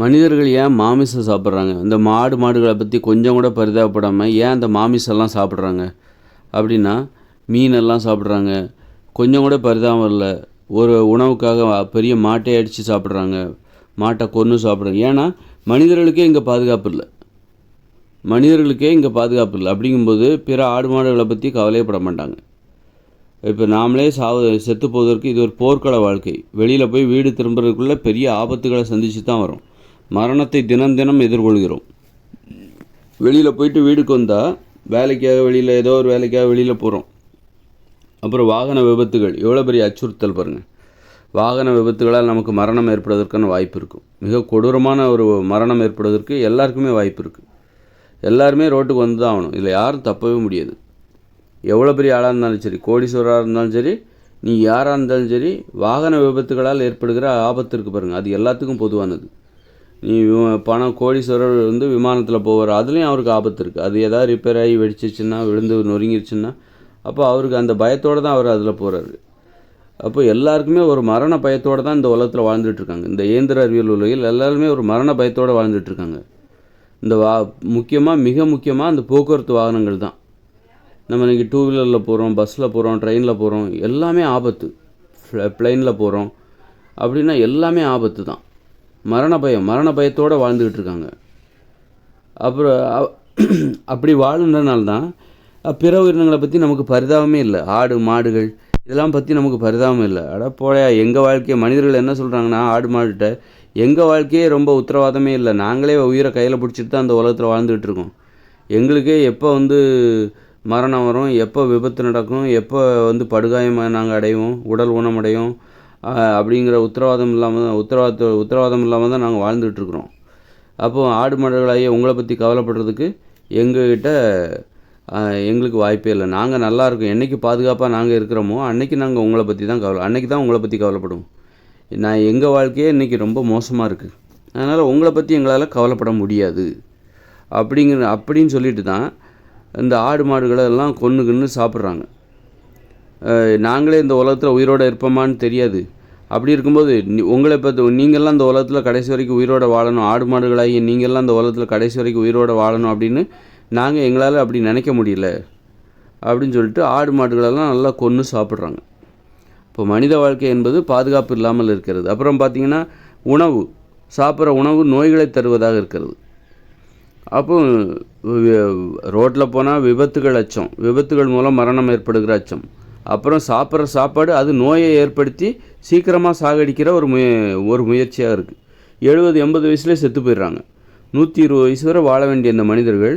மனிதர்கள் ஏன் மாமிசம் சாப்பிட்றாங்க? இந்த மாடு மாடுகளை பற்றி கொஞ்சம் கூட பரிதாபப்படாமல் ஏன் அந்த மாமிசம்லாம் சாப்பிட்றாங்க? அப்படின்னா மீனெல்லாம் சாப்பிட்றாங்க. கொஞ்சம் கூட பரிதாபம் இல்லை ஒரு உணவுக்காக பெரிய மாட்டை அடித்து சாப்பிட்றாங்க. மாட்டை கொன்று சாப்பிட்றாங்க. ஏன்னா மனிதர்களுக்கே இங்கே பாதுகாப்பு இல்லை. மனிதர்களுக்கே இங்கே பாதுகாப்பு இல்லை. அப்படிங்கும்போது பிற ஆடு மாடுகளை பற்றி கவலையப்பட மாட்டாங்க. இப்போ நாமளே சாவு செத்து போவதற்கு இது ஒரு போர்க்கள வாழ்க்கை. வெளியில் போய் வீடு திரும்புறதுக்குள்ளே பெரிய ஆபத்துகளை சந்தித்து தான் வரும். மரணத்தை தினம் தினம் எதிர்கொள்கிறோம். வெளியில் போயிட்டு வீடுக்கு வந்தால் வேலைக்காக வெளியில் ஏதோ ஒரு வேலைக்காக வெளியில் போகிறோம் அப்புறம் வாகன விபத்துகள் எவ்வளோ பெரிய அச்சுறுத்தல் பாருங்கள் வாகன விபத்துகளால் நமக்கு மரணம் ஏற்படுவதற்கான வாய்ப்பு இருக்கும். மிக கொடூரமான ஒரு மரணம் ஏற்படுவதற்கு எல்லாருக்குமே வாய்ப்பு இருக்குது எல்லாருமே ரோட்டுக்கு வந்து தான் ஆகணும். இதில் யாரும் தப்பவே முடியாது. எவ்வளோ பெரிய ஆளாக இருந்தாலும் சரி கோடீஸ்வரராக இருந்தாலும் சரி நீ யாராக இருந்தாலும் சரி வாகன விபத்துகளால் ஏற்படுகிற ஆபத்து இருக்குது பாருங்கள் அது எல்லாத்துக்கும் பொதுவானது. நீ பணம் கோடீஸ்வரர் வந்து விமானத்தில் போவார். அதுலேயும் அவருக்கு ஆபத்து இருக்குது அது எதாவது ரிப்பேர் ஆகி வெடிச்சிச்சுன்னா விழுந்து நொறுங்கிருச்சுன்னா அப்போ அவருக்கு அந்த பயத்தோடு தான் அவர் அதில் போகிறாரு அப்போ எல்லாருக்குமே ஒரு மரண பயத்தோடு தான் இந்த உலகத்தில் வாழ்ந்துட்டுருக்காங்க இந்த இயந்திர அறிவியல் உலகில் எல்லாருமே ஒரு மரண பயத்தோடு வாழ்ந்துட்டுருக்காங்க இந்த வா முக்கியமாக மிக முக்கியமாக அந்த போக்குவரத்து வாகனங்கள் தான். நம்ம இன்றைக்கி டூ வீலரில் போகிறோம் பஸ்ஸில் போகிறோம் ட்ரெயினில் போகிறோம் எல்லாமே ஆபத்து. ப்ளைனில் போகிறோம் அப்படின்னா எல்லாமே ஆபத்து தான். மரண பயம் மரண பயத்தோடு வாழ்ந்துக்கிட்டு இருக்காங்க அப்புறம் அப்படி வாழுன்றனால தான் பிற உயிரினங்களை பற்றி நமக்கு பரிதாபமே இல்லை. ஆடு மாடுகள் இதெல்லாம் பற்றி நமக்கு பரிதாபம் இல்லை. அட போலையா எங்கள் வாழ்க்கையை மனிதர்கள் என்ன சொல்கிறாங்கன்னா ஆடு மாடுகிட்ட எங்கள் வாழ்க்கையே ரொம்ப உத்தரவாதமே இல்லை. நாங்களே உயிரை கையில் பிடிச்சிட்டு தான் அந்த உலகத்தில் வாழ்ந்துக்கிட்டு இருக்கோம் எங்களுக்கே எப்போ வந்து மரணம் வரும் எப்போ விபத்து நடக்கும் எப்போ வந்து படுகாயம் நாங்கள் அடைவோம் உடல் ஊனமடையும் அடையும் அப்படிங்கிற உத்தரவாதம் இல்லாமல் தான் உத்தரவாத உத்தரவாதம் இல்லாமல் தான் நாங்கள் வாழ்ந்துகிட்ருக்குறோம் அப்போது ஆடு மாடுகளாகிய உங்களை பற்றி கவலைப்படுறதுக்கு எங்ககிட்ட எங்களுக்கு வாய்ப்பே இல்லை. நாங்கள் நல்லாயிருக்கோம் என்றைக்கு என்னைக்கு பாதுகாப்பாக நாங்கள் இருக்கிறோமோ அன்றைக்கி நாங்கள் உங்களை பற்றி தான் கவலை அன்றைக்கி தான் உங்களை பற்றி கவலைப்படுவோம். நான் எங்கள் வாழ்க்கையே இன்றைக்கி ரொம்ப மோசமாக இருக்குது அதனால் உங்களை பற்றி எங்களால் கவலைப்பட முடியாது. அப்படிங்கிற அப்படின்னு சொல்லிட்டு தான் இந்த ஆடு மாடுகளை எல்லாம் கொன்று கின்னு சாப்பிட்றாங்க. நாங்களே இந்த உலகத்தில் உயிரோடு இருப்போமான்னு தெரியாது. அப்படி இருக்கும்போது உங்களை பார்த்து நீங்கள்லாம் இந்த உலகத்தில் கடைசி வரைக்கும் உயிரோட வாழணும் ஆடு மாடுகளாகி நீங்கள்லாம் இந்த உலகத்தில் கடைசி வரைக்கும் உயிரோட வாழணும் அப்படின்னு நாங்கள் எங்களால் அப்படி நினைக்க முடியல. அப்படின்னு சொல்லிட்டு ஆடு மாடுகளெல்லாம் நல்லா கொன்று சாப்பிட்றாங்க. இப்போ மனித வாழ்க்கை என்பது பாதுகாப்பு இல்லாமல் இருக்கிறது. அப்புறம் பார்த்திங்கன்னா உணவு சாப்பிட்ற உணவு நோய்களை தருவதாக இருக்கிறது. அப்போ ரோட்டில் போனால் விபத்துகள் அச்சம். விபத்துகள் மூலம் மரணம் ஏற்படுகிற அச்சம். அப்புறம் சாப்பிட்ற சாப்பாடு அது நோயை ஏற்படுத்தி சீக்கிரமாக சாகடிக்கிற ஒரு முய ஒரு முயற்சியாக இருக்குது எழுபது எண்பது வயசுலேயே செத்து போயிடுறாங்க. நூற்றி இருபது வயசு வரை வாழ வேண்டிய இந்த மனிதர்கள்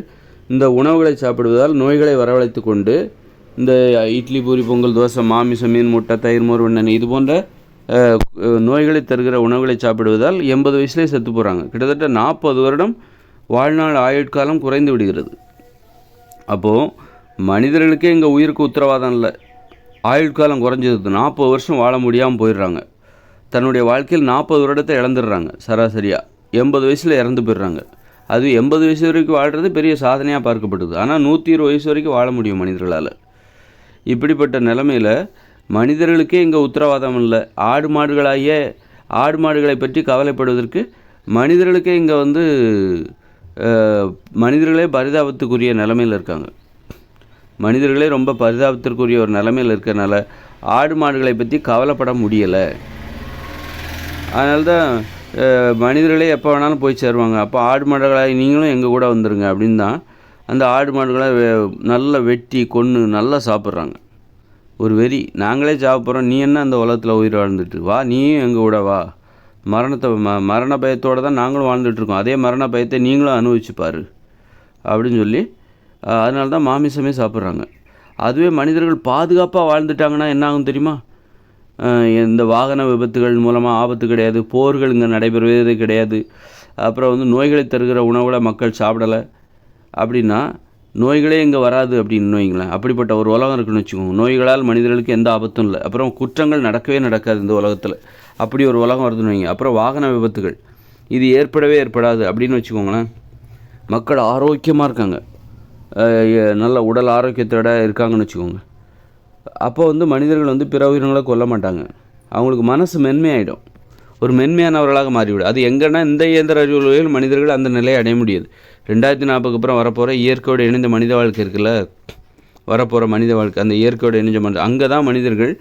இந்த உணவுகளை சாப்பிடுவதால் நோய்களை வரவழைத்து கொண்டு இந்த இட்லி பூரி பொங்கல் தோசை மாமிசம் மீன் முட்டை தயிர் மோர் வெண்ணெய் இது போன்ற நோய்களை தருகிற உணவுகளை சாப்பிடுவதால் எண்பது வயசுலேயே செத்து போகிறாங்க கிட்டத்தட்ட நாற்பது வருடம் வாழ்நாள் ஆயுட்காலம் குறைந்து விடுகிறது. அப்போது மனிதர்களுக்கே இங்கே உயிருக்கு உத்தரவாதம் இல்லை. ஆயுட்காலம் குறைஞ்சது நாற்பது வருஷம் வாழ முடியாமல் போயிடுறாங்க. தன்னுடைய வாழ்க்கையில் நாற்பது வருடத்தை இழந்துடுறாங்க சராசரியாக எண்பது வயசில் இறந்து போயிடுறாங்க. அது எண்பது வயசு வரைக்கும் வாழ்கிறது பெரிய சாதனையாக பார்க்கப்படுது. ஆனால் நூற்றி இருபது வயசு வரைக்கும் வாழ முடியும் மனிதர்களால். இப்படிப்பட்ட நிலமையில் மனிதர்களுக்கே இங்கே உத்தரவாதம் இல்லை. ஆடு மாடுகளாகிய ஆடு மாடுகளை பற்றி கவலைப்படுவதற்கு மனிதர்களுக்கே இங்கே வந்து மனிதர்களே பரிதாபத்துக்குரிய நிலமையில் இருக்காங்க. மனிதர்களே ரொம்ப பரிதாபத்திற்குரிய ஒரு நிலைமையில் இருக்கிறனால ஆடு மாடுகளை பற்றி கவலைப்பட முடியலை. அதனால தான் மனிதர்களே எப்போ வேணாலும் போய் சேருவாங்க. அப்போ ஆடு மாடுகளாக நீங்களும் எங்கள் கூட வந்துடுங்க அப்படின்னு தான் அந்த ஆடு மாடுகளை நல்லா வெட்டி கொன்று நல்லா சாப்பிட்றாங்க. ஒரு வெறி நாங்களே சாப்பிட்றோம். நீ என்ன அந்த உலகத்தில் உயிர் வாழ்ந்துட்டு வா நீயும் எங்கள் கூட வா. மரணத்தை ம மரண பயத்தோடு தான் நாங்களும் வாழ்ந்துட்டுருக்கோம் அதே மரண பயத்தை நீங்களும் அனுபவிச்சுப்பார் அப்படின்னு சொல்லி அதனால தான் மாமிசமே சாப்பிட்றாங்க. அதுவே மனிதர்கள் பாதுகாப்பாக வாழ்ந்துட்டாங்கன்னா என்ன ஆகும் தெரியுமா இந்த வாகன விபத்துகள் மூலமாக ஆபத்து கிடையாது போர்கள் இங்கே நடைபெறுவதே கிடையாது. அப்புறம் வந்து நோய்களை தருகிற உணவுகளை மக்கள் சாப்பிடலை. அப்படின்னா நோய்களே இங்கே வராது அப்படின்னு வைங்களேன். அப்படிப்பட்ட ஒரு உலகம் இருக்குன்னு வச்சுக்கோங்க. நோய்களால் மனிதர்களுக்கு எந்த ஆபத்தும் இல்லை. அப்புறம் குற்றங்கள் நடக்கவே நடக்காது இந்த உலகத்தில். அப்படி ஒரு உலகம் வருதுன்னு வைங்க. அப்புறம் வாகன விபத்துகள். இது ஏற்படவே ஏற்படாது அப்படின்னு வச்சுக்கோங்களேன். மக்கள் ஆரோக்கியமாக இருக்காங்க. நல்ல உடல் ஆரோக்கியத்தோட இருக்காங்கன்னு வச்சுக்கோங்க. அப்போ வந்து மனிதர்கள் வந்து பிற உயிரினங்களை கொல்ல மாட்டாங்க. அவங்களுக்கு மனசு மென்மையாயிடும். ஒரு மென்மையானவர்களாக மாறிவிடும். அது எங்கன்னா இந்த இயந்திர அறிவியல் மனிதர்கள் அந்த நிலையை அடைய முடியாது. ரெண்டாயிரத்தி நாற்பதுக்கு அப்புறம் வரப்போகிற இயற்கையோடு இணைந்த மனித வாழ்க்கை இருக்குல்ல வரப்போகிற மனித வாழ்க்கை அந்த இயற்கையோடு இணைஞ்ச மனித அங்கே தான் மனிதர்கள்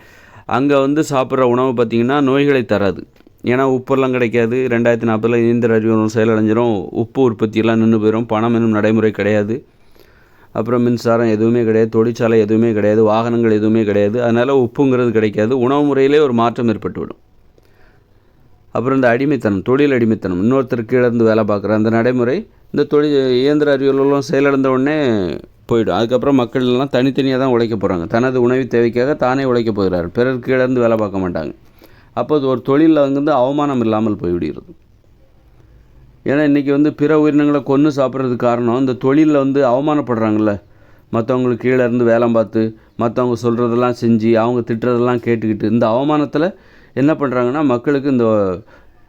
அங்கே வந்து சாப்பிட்ற உணவு பார்த்திங்கன்னா நோய்களை தராது. ஏன்னா உப்பெல்லாம் கிடைக்காது. ரெண்டாயிரத்தி நாற்பதில் இயந்திர அறிவியல் செயலடைஞ்சிரும். உப்பு உற்பத்தியெல்லாம் நின்று போயிடும் பணம் என்னும் நடைமுறை கிடையாது. அப்புறம் மின்சாரம் எதுவுமே கிடையாது தொழிற்சாலை எதுவுமே கிடையாது வாகனங்கள் எதுவுமே கிடையாது. அதனால் உப்புங்கிறது கிடைக்காது. உணவு முறையிலே ஒரு மாற்றம் ஏற்பட்டுவிடும். அப்புறம் இந்த அடிமைத்தனம் தொழில் அடிமைத்தனம். இன்னொருத்தர் கீழே இருந்து வேலை பார்க்குற அந்த நடைமுறை இந்த தொழில் இயந்திர அறிவியலும் செயலிழந்த உடனே போயிடும். அதுக்கப்புறம் மக்கள் எல்லாம் தனித்தனியாக தான் உழைக்க போகிறாங்க தனது உணவு தேவைக்காக தானே உழைக்க போகிறார். பிறர் கீழேருந்து வேலை பார்க்க மாட்டாங்க. அப்போ ஒரு தொழிலில் வந்து அவமானம் இல்லாமல் போய்விடுகிறது. ஏன்னா இன்றைக்கி வந்து பிற உயிரினங்களை கொன்று சாப்பிட்றதுக்கு காரணம் இந்த தொழிலில் வந்து அவமானப்படுறாங்கல்ல. மற்றவங்களுக்கு கீழே இருந்து வேலை பார்த்து மற்றவங்க சொல்கிறதெல்லாம் செஞ்சு அவங்க திட்டுறதெல்லாம் கேட்டுக்கிட்டு இந்த அவமானத்தில் என்ன பண்ணுறாங்கன்னா மக்களுக்கு இந்த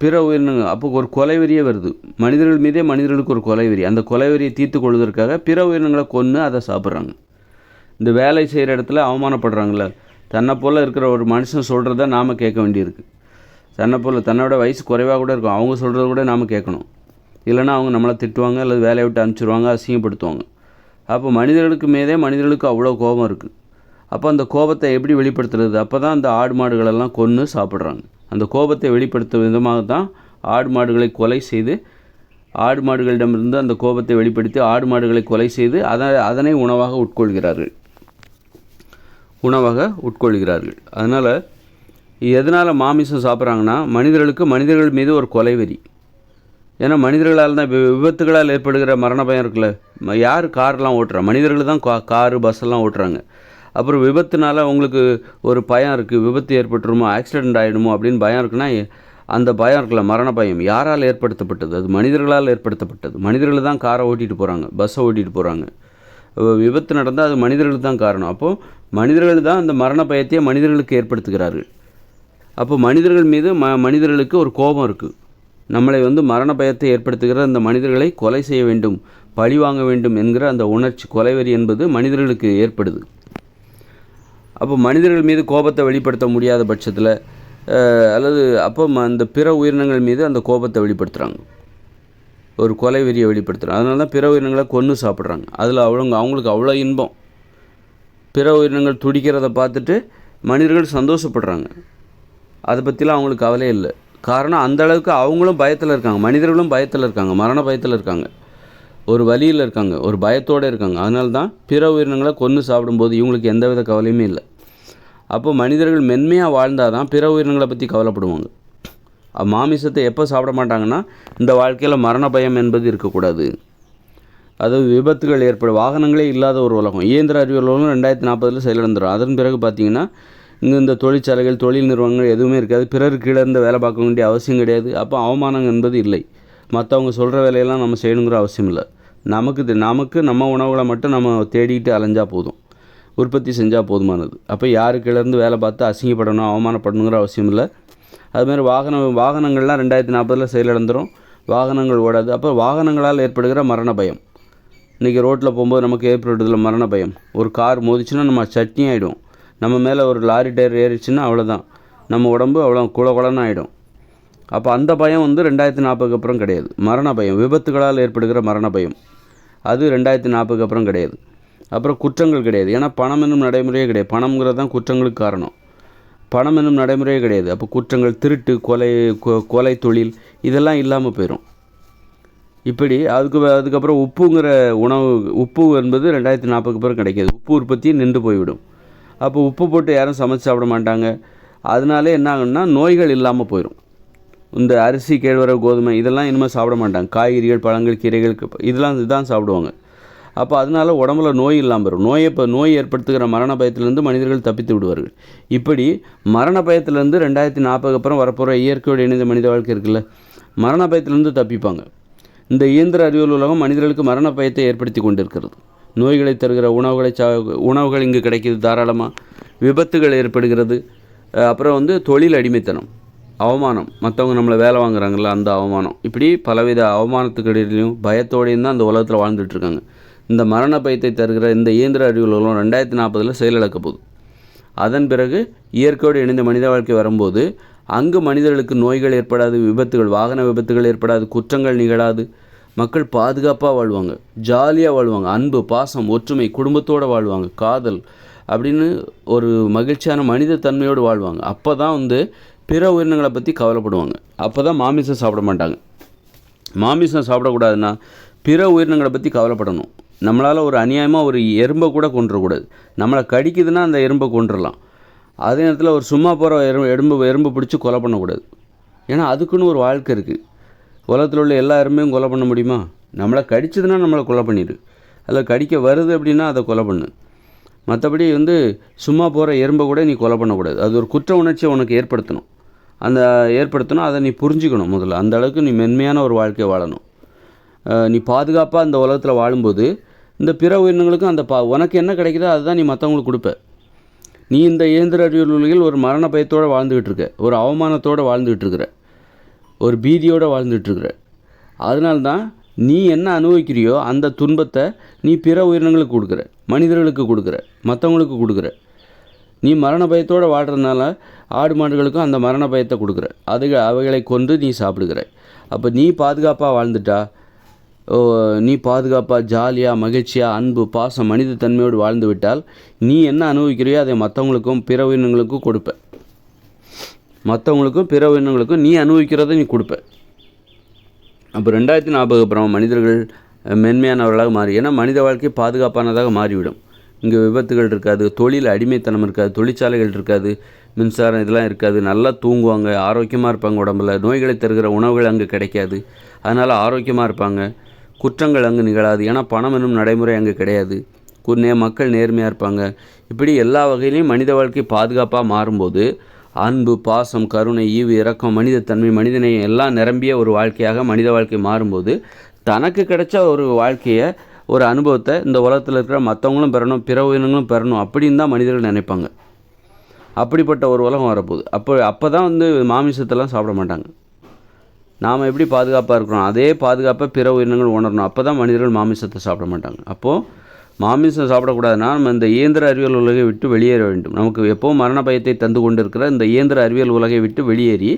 பிற உயிரினங்கள் அப்போ ஒரு கொலைவெறியே வருது. மனிதர்கள் மீதே மனிதர்களுக்கு ஒரு கொலைவெறி அந்த கொலைவெறியை தீர்த்து கொள்வதற்காக பிற உயிரினங்களை கொன்று அதை சாப்பிட்றாங்க. இந்த வேலை செய்கிற இடத்துல அவமானப்படுறாங்கள தன்னை போல் இருக்கிற ஒரு மனுஷன் சொல்கிறத நாம் கேட்க வேண்டியிருக்கு. தன்னை போல் தன்னோட வயசு குறைவாக கூட இருக்கும். அவங்க சொல்கிறத கூட நாம் கேட்கணும். இல்லைன்னா அவங்க நம்மளை திட்டுவாங்க அல்லது வேலையை விட்டு அனுப்பிச்சிடுவாங்க அசிங்கப்படுத்துவாங்க. அப்போ மனிதர்களுக்கு மீதே மனிதர்களுக்கு அவ்வளோ கோபம் இருக்குது அப்போ அந்த கோபத்தை எப்படி வெளிப்படுத்துறது? அப்போ தான் அந்த ஆடு மாடுகளெல்லாம் கொன்று சாப்பிட்றாங்க. அந்த கோபத்தை வெளிப்படுத்தும் விதமாக தான் ஆடு மாடுகளை கொலை செய்து ஆடு மாடுகளிடமிருந்து அந்த கோபத்தை வெளிப்படுத்தி ஆடு மாடுகளை கொலை செய்து அதை அதனை உணவாக உட்கொள்கிறார்கள். உணவாக உட்கொள்கிறார்கள். அதனால் எதனால் மாமிசம் சாப்பிட்றாங்கன்னா மனிதர்களுக்கு மனிதர்கள் மீது ஒரு கொலை வெறி ஏன்னா மனிதர்களால் தான் வி- விபத்துகளால் ஏற்படுகிற மரண பயம் இருக்குல்ல. யார் கார்லாம் ஓட்டுறா? மனிதர்கள் தான் கா காரு பஸ்ஸெல்லாம் ஓட்டுறாங்க. அப்புறம் விபத்துனால உங்களுக்கு ஒரு பயம் இருக்குது விபத்து ஏற்பட்டுருமோ ஆக்சிடெண்ட் ஆகிடுமோ அப்படின்னு பயம் இருக்குன்னா அந்த பயம் இருக்குல்ல மரண பயம். யாரால் ஏற்படுத்தப்பட்டது? அது மனிதர்களால் ஏற்படுத்தப்பட்டது. மனிதர்கள் தான் காரை ஓட்டிகிட்டு போகிறாங்க பஸ்ஸை ஓட்டிகிட்டு போகிறாங்க விபத்து நடந்தால் அது மனிதர்கள் தான் காரணம். அப்போது மனிதர்கள் தான் அந்த மரண பயத்தையே மனிதர்களுக்கு ஏற்படுத்துகிறார்கள். அப்போ மனிதர்கள் மீது ம மனிதர்களுக்கு ஒரு கோபம் இருக்குது நம்மளை வந்து மரண பயத்தை ஏற்படுத்துகிற அந்த மனிதர்களை கொலை செய்ய வேண்டும் பழி வாங்க வேண்டும் என்கிற அந்த உணர்ச்சி கொலைவெறி என்பது மனிதர்களுக்கு ஏற்படுது. அப்போ மனிதர்கள் மீது கோபத்தை வெளிப்படுத்த முடியாத பட்சத்தில் அல்லது அப்போ அந்த பிற உயிரினங்கள் மீது அந்த கோபத்தை வெளிப்படுத்துகிறாங்க ஒரு கொலை வெறியை வெளிப்படுத்துகிறாங்க அதனால தான் பிற உயிரினங்களை கொன்று சாப்பிட்றாங்க. அதில் அவங்க அவங்களுக்கு அவ்வளோ இன்பம். பிற உயிரினங்கள் துடிக்கிறத பார்த்துட்டு மனிதர்கள் சந்தோஷப்படுறாங்க. அதை பற்றிலாம் அவங்களுக்கு கவலை இல்லை. காரணம் அந்த அளவுக்கு அவங்களும் பயத்தில் இருக்காங்க. மனிதர்களும் பயத்தில் இருக்காங்க. மரண பயத்தில் இருக்காங்க. ஒரு வழியில் இருக்காங்க. ஒரு பயத்தோடு இருக்காங்க. அதனால தான் பிற உயிரினங்களை கொன்று சாப்பிடும்போது இவங்களுக்கு எந்தவித கவலையுமே இல்லை. அப்போ மனிதர்கள் மென்மையாக வாழ்ந்தால் தான் பிற உயிரினங்களை பற்றி கவலைப்படுவாங்க. மாமிசத்தை எப்போ சாப்பிட மாட்டாங்கன்னா இந்த வாழ்க்கையில் மரண பயம் என்பது இருக்கக்கூடாது. அதாவது விபத்துகள் ஏற்படும். வாகனங்களே இல்லாத ஒரு உலகம். இயந்திர அறிவியல் உலகம் ரெண்டாயிரத்தி நாற்பதில் செயலிழந்துடும் அதன் பிறகு பார்த்திங்கன்னா இந்த தொழிற்சாலைகள் தொழில் நிறுவனங்கள் எதுவுமே இருக்காது. பிறருக்கு கீழே இருந்து வேலை பார்க்க வேண்டிய அவசியம் கிடையாது. அப்போ அவமானம் என்பது இல்லை. மற்றவங்க சொல்கிற வேலையெல்லாம் நம்ம செய்யணுங்கிற அவசியம் இல்லை. நமக்கு நமக்கு நம்ம உணவுகளை மட்டும் நம்ம தேடிட்டு அலைஞ்சால் போதும். உற்பத்தி செஞ்சால் போதுமானது. அப்போ யாருக்கிலேருந்து வேலை பார்த்து அசிங்கப்படணும் அவமானப்படணுங்கிற அவசியம் இல்லை. அதுமாதிரி வாகனம் வாகனங்கள்லாம் ரெண்டாயிரத்தி நாற்பதில் செயலிழந்துடும் வாகனங்கள் ஓடாது. அப்போ வாகனங்களால் ஏற்படுகிற மரண பயம். இன்றைக்கி ரோட்டில் போகும்போது நமக்கு ஏற்படுறதுல மரண பயம். ஒரு கார் மோதிச்சுன்னா நம்ம சட்னி ஆகிடும் நம்ம மேலே ஒரு லாரி டயர் ஏறிச்சுன்னா அவ்வளோதான் நம்ம உடம்பு அவ்வளோ குல குலன்னு ஆகிடும் அப்போ அந்த பயம் வந்து ரெண்டாயிரத்தி நாற்பதுக்கு அப்புறம் கிடையாது. மரண பயம். விபத்துகளால் ஏற்படுகிற மரண பயம். அது ரெண்டாயிரத்தி நாற்பதுக்கு அப்புறம் கிடையாது. அப்புறம் குற்றங்கள் கிடையாது. ஏன்னா பணம் என்னும் நடைமுறையே கிடையாது. பணம்ங்கிறது தான் குற்றங்களுக்கு காரணம். பணம் என்னும் நடைமுறையே கிடையாது. அப்போ குற்றங்கள் திருட்டு கொலை கொ- கொலை தொழில் இதெல்லாம் இல்லாமல் போயிடும் இப்படி அதுக்கு அதுக்கப்புறம் உப்புங்கிற உணவு உப்பு என்பது ரெண்டாயிரத்தி நாற்பதுக்கு அப்புறம் கிடைக்காது. உப்பு உற்பத்தி நின்று போய்விடும். அப்போ உப்பு போட்டு யாரும் சமைச்சு சாப்பிட மாட்டாங்க. அதனாலே என்ன ஆகும்னா நோய்கள் இல்லாமல் போயிடும் இந்த அரிசி கேழ்வரகு கோதுமை இதெல்லாம் இனிமேல் சாப்பிட மாட்டாங்க. காய்கறிகள் பழங்கள் கீரைகள் இதெல்லாம் இதுதான் சாப்பிடுவாங்க. அப்போ அதனால உடம்புல நோய் இல்லாமல் வரும் நோயை இப்போ நோய் ஏற்படுத்துகிற மரண பயத்திலிருந்து மனிதர்கள் தப்பித்து விடுவார்கள். இப்படி மரண பயத்திலிருந்து ரெண்டாயிரத்தி நாற்பதுக்கு அப்புறம் வரப்போகிற இயற்கையோடு இணைந்த மனித வாழ்க்கை இருக்குல்ல மரண பயத்திலிருந்து தப்பிப்பாங்க. இந்த இயந்திர அறிவியல் உலகம் மனிதர்களுக்கு மரண பயத்தை ஏற்படுத்தி கொண்டிருக்கிறது. நோய்களை தருகிற உணவுகளை சா உணவுகள் இங்கு கிடைக்கிது தாராளமாக விபத்துகள் ஏற்படுகிறது. அப்புறம் வந்து தொழில் அடிமைத்தனம் அவமானம். மற்றவங்க நம்மளை வேலை வாங்குறாங்கல்ல அந்த அவமானம். இப்படி பலவித அவமானத்துக்கிடையிலையும் பயத்தோடையும் தான் அந்த உலகத்தில் வாழ்ந்துட்டுருக்காங்க. இந்த மரண பயத்தை தருகிற இந்த இயந்திர அறிவுகளும் ரெண்டாயிரத்தி நாற்பதில் செயலிழக்க போகுது. அதன் பிறகு இயற்கையோடு இணைந்த மனித வாழ்க்கை வரும்போது அங்கு மனிதர்களுக்கு நோய்கள் ஏற்படாது விபத்துகள் வாகன விபத்துகள் ஏற்படாது குற்றங்கள் நிகழாது. மக்கள் பாதுகாப்பாக வாழ்வாங்க ஜாலியாக வாழ்வாங்க அன்பு பாசம் ஒற்றுமை குடும்பத்தோடு வாழ்வாங்க காதல் அப்படின்னு ஒரு மகிழ்ச்சியான மனித தன்மையோடு வாழ்வாங்க. அப்போ தான் வந்து பிற உயிரினங்களை பற்றி கவலைப்படுவாங்க. அப்போ தான் மாமிசம் சாப்பிட மாட்டாங்க. மாமிசம் சாப்பிடக்கூடாதுன்னா பிற உயிரினங்களை பற்றி கவலைப்படணும். நம்மளால் ஒரு அநியாயமாக ஒரு எறும்பை கூட கொண்டுறக்கூடாது நம்மளை கடிக்குதுன்னா அந்த எறும்பை கொண்டுடலாம் அதே நேரத்தில் ஒரு சும்மா போகிற எறும்பு எறும்பு எறும்பு பிடிச்சி கொலை பண்ணக்கூடாது. ஏன்னா அதுக்குன்னு ஒரு வாழ்க்கை இருக்குது உலகத்தில் உள்ள எல்லாருமே கொலை பண்ண முடியுமா? நம்மளை கடிச்சதுன்னா நம்மளை கொலை பண்ணிடு. அதில் கடிக்க வருது அப்படின்னா அதை கொலை பண்ணு. மற்றபடி வந்து சும்மா போகிற எறும்பை கூட நீ கொலை பண்ணக்கூடாது. அது ஒரு குற்ற உணர்ச்சியை உனக்கு ஏற்படுத்தணும். அந்த ஏற்படுத்தணும் அதை நீ புரிஞ்சுக்கணும் முதல்ல. அந்த அளவுக்கு நீ மென்மையான ஒரு வாழ்க்கையை வாழணும். நீ பாதுகாப்பாக அந்த உலகத்தில் வாழும்போது இந்த பிற உயிரினங்களுக்கும் அந்த பா உனக்கு என்ன கிடைக்குதோ அதுதான் நீ மற்றவங்களுக்கு கொடுப்ப. நீ இந்த இயந்திர அறிவியல் ஒரு மரண பயத்தோடு வாழ்ந்துக்கிட்டு இருக்க. ஒரு அவமானத்தோடு வாழ்ந்துக்கிட்டு இருக்கிற. ஒரு பீதியோடு வாழ்ந்துட்டுருக்குற. அதனால்தான் நீ என்ன அனுபவிக்கிறியோ அந்த துன்பத்தை நீ பிற உயிரினங்களுக்கு கொடுக்குற மனிதர்களுக்கு கொடுக்குற மற்றவங்களுக்கு கொடுக்குற. நீ மரண பயத்தோடு வாழ்கிறதுனால ஆடு மாடுகளுக்கும் அந்த மரண பயத்தை கொடுக்குற. அது அவைகளை கொண்டு நீ சாப்பிடுகிற. அப்போ நீ பாதுகாப்பாக வாழ்ந்துட்டா ஓ, நீ பாதுகாப்பாக ஜாலியாக மகிழ்ச்சியாக அன்பு பாசம் மனித தன்மையோடு வாழ்ந்து விட்டால் நீ என்ன அனுபவிக்கிறியோ அதை மற்றவங்களுக்கும் பிற உயிரினங்களுக்கும் கொடுப்பேன் மற்றவங்களுக்கும் பிற உயிரினங்களுக்கும் நீ அனுபவிக்கிறத நீ கொடுப்ப. அப்போ ரெண்டாயிரத்தி நாற்பது அப்புறம் மனிதர்கள் மென்மையானவர்களாக மாறி ஏன்னா மனித வாழ்க்கை பாதுகாப்பானதாக மாறிவிடும். இங்கே விபத்துகள் இருக்காது தொழில் அடிமைத்தனம் இருக்காது தொழிற்சாலைகள் இருக்காது மின்சாரம் இதெல்லாம் இருக்காது நல்லா தூங்குவாங்க ஆரோக்கியமாக இருப்பாங்க உடம்புல நோய்களை தருகிற உணவுகள் அங்கே கிடைக்காது. அதனால் ஆரோக்கியமாக இருப்பாங்க குற்றங்கள் அங்கே நிகழாது ஏன்னா பணம் என்னும் நடைமுறை அங்கே கிடையாது. கு- நே மக்கள் நேர்மையாக இருப்பாங்க. இப்படி எல்லா வகையிலையும் மனித வாழ்க்கை பாதுகாப்பாக மாறும்போது அன்பு பாசம் கருணை ஈவு இரக்கம் மனிதத்தன்மை மனிதநேயம் எல்லாம் நிரம்பிய ஒரு வாழ்க்கையாக மனித வாழ்க்கை மாறும்போது தனக்கு கிடைச்ச ஒரு வாழ்க்கையை ஒரு அனுபவத்தை இந்த உலகத்தில் இருக்கிற மற்றவங்களும் பெறணும் பிற உயிரினங்களும் பெறணும் அப்படின்னு தான் மனிதர்கள் நினைப்பாங்க. அப்படிப்பட்ட ஒரு உலகம் வரப்போகுது. அப்போ அப்போ தான் வந்து மாமிசத்தெல்லாம் சாப்பிட மாட்டாங்க. நாம் எப்படி பாதுகாப்பாக இருக்கிறோம்? அதே பாதுகாப்பை பிற உயிரினங்கள் உணரணும். அப்போ தான் மனிதர்கள் மாமிசத்தை சாப்பிட மாட்டாங்க. அப்போது மாமிசம் சாப்பிடக்கூடாதுன்னா நம்ம இந்த இயந்திர அறிவியல் உலகை விட்டு வெளியேற வேண்டும். நமக்கு எப்போவும் மரண பயத்தை தந்து கொண்டு இருக்கிற இந்த இயந்திர அறிவியல் உலகை விட்டு வெளியேறி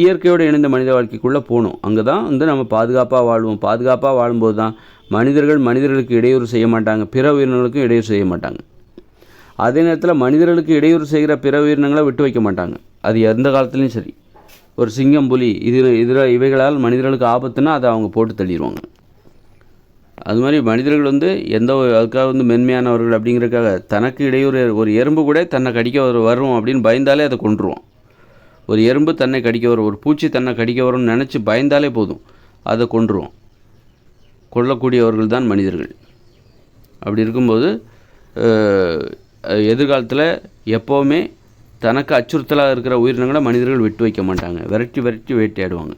இயற்கையோடு இணைந்த மனித வாழ்க்கைக்குள்ளே போகணும். அங்கே தான் வந்து நம்ம பாதுகாப்பாக வாழ்வோம். பாதுகாப்பாக வாழும்போது தான் மனிதர்கள் மனிதர்களுக்கு இடையூறு செய்ய மாட்டாங்க. பிற உயிரினங்களுக்கும் இடையூறு செய்ய மாட்டாங்க. அதே நேரத்தில் மனிதர்களுக்கு இடையூறு செய்கிற பிற உயிரினங்களை விட்டு வைக்க மாட்டாங்க. அது எந்த காலத்துலேயும் சரி. ஒரு சிங்கம் புலி இது இதில் இவைகளால் மனிதர்களுக்கு ஆபத்துன்னா அதை அவங்க போட்டு தள்ளிடுவாங்க. அது மாதிரி மனிதர்கள் வந்து எந்த ஒரு அதுக்காக வந்து மென்மையானவர்கள் அப்படிங்கிறதுக்காக தனக்கு இடையூறு ஒரு எறும்பு கூட தன்னை கடிக்க வரும் அப்படின்னு பயந்தாலே அதை கொண்டுருவோம் ஒரு எறும்பு தன்னை கடிக்க வரும் ஒரு பூச்சி தன்னை கடிக்க வரும்னு நினச்சி பயந்தாலே போதும் அதை கொன்றுவோம் கொல்லக்கூடியவர்கள் தான் மனிதர்கள். அப்படி இருக்கும்போது எதிர்காலத்தில் எப்போவுமே தனக்கு அச்சுறுத்தலாக இருக்கிற உயிரினங்களை மனிதர்கள் விட்டு வைக்க மாட்டாங்க. விரட்டி விரட்டி வேட்டையாடுவாங்க.